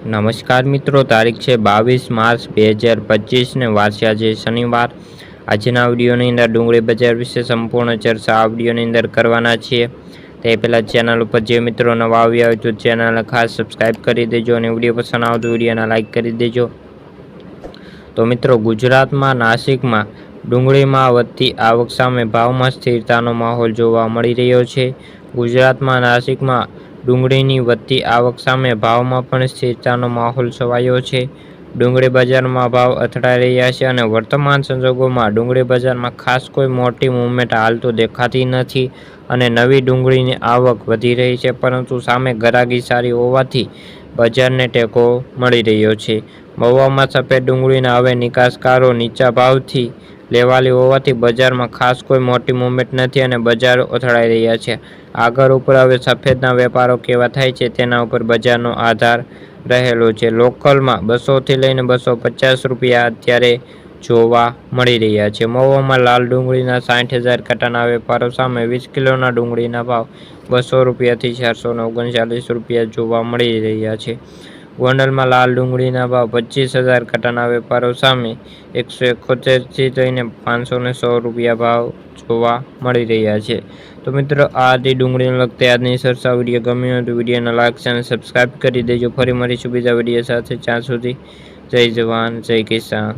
નમસ્કાર મિત્રો, તારીખ છે બાવીસ માર્ચ બે હજાર પચીસને વારસે આજે શનિવાર. આજના વિડીયોની અંદર ડુંગળી બજાર વિશે સંપૂર્ણ ચર્ચા આ અંદર કરવાના છીએ. તે પહેલાં ચેનલ ઉપર જે મિત્રો નવા આવ્યા હોય તો ચેનલને ખાસ સબસ્ક્રાઈબ કરી દેજો અને વીડિયો પસંદ આવતો વિડીયોને લાઇક કરી દેજો. તો મિત્રો, ગુજરાતમાં, નાસિકમાં ડુંગળીમાં વધતી આવક સામે ભાવમાં સ્થિરતાનો માહોલ જોવા મળી રહ્યો છે. ગુજરાતમાં, નાસિકમાં ડુંગળીની વધતી આવક સામે ભાવમાં પણ સ્થિરતાનો માહોલ છવાયો છે. ડુંગળી બજારમાં ભાવ અથડાઈ રહ્યા છે અને વર્તમાન સંજોગોમાં ડુંગળી બજારમાં ખાસ કોઈ મોટી મૂવમેન્ટ હાલ દેખાતી નથી અને નવી ડુંગળીની આવક વધી રહી છે, પરંતુ સામે ગરાગી સારી હોવાથી બજારને ટેકો મળી રહ્યો છે. મહુવામાં સફેદ ડુંગળીના હવે નિકાસકારો નીચા ભાવથી લેવાલી હોવાથી બજારમાં ખાસ કોઈ મોટી મૂવમેન્ટ નથી અને બજારો અથડાઈ રહ્યા છે. આગળ ઉપર હવે સફેદના વેપારો કેવા થાય છે તેના ઉપર બજારનો આધાર રહેલો છે. લોકલમાં બસોથી લઈને બસો પચાસ રૂપિયા અત્યારે જોવા મળી રહ્યા છે. મહુવામાં લાલ ડુંગળીના સાઠ હજાર કટાના વેપારો સામે વીસ કિલોના ડુંગળીના ભાવ બસો રૂપિયાથી ચારસો ઓગણચાલીસ રૂપિયા જોવા મળી રહ્યા છે. ગોંડલમાં લાલ ડુંગળીના ભાવ પચીસ હજાર કટાના વેપારો સામે એકસો એકોતેરથી લઈને પાંચસો ને સો રૂપિયા ભાવ જોવા મળી રહ્યા છે. તો મિત્રો, આ હતી ડુંગળીને લગતી આજની સરસા વીડિયો. ગમ્યો તો વિડીયોને લાઈક અને સબસ્ક્રાઈબ કરી દેજો. ફરી મળીશું બીજા વીડિયો સાથે. ત્યાં સુધી જય જવાન, જય કિસાન.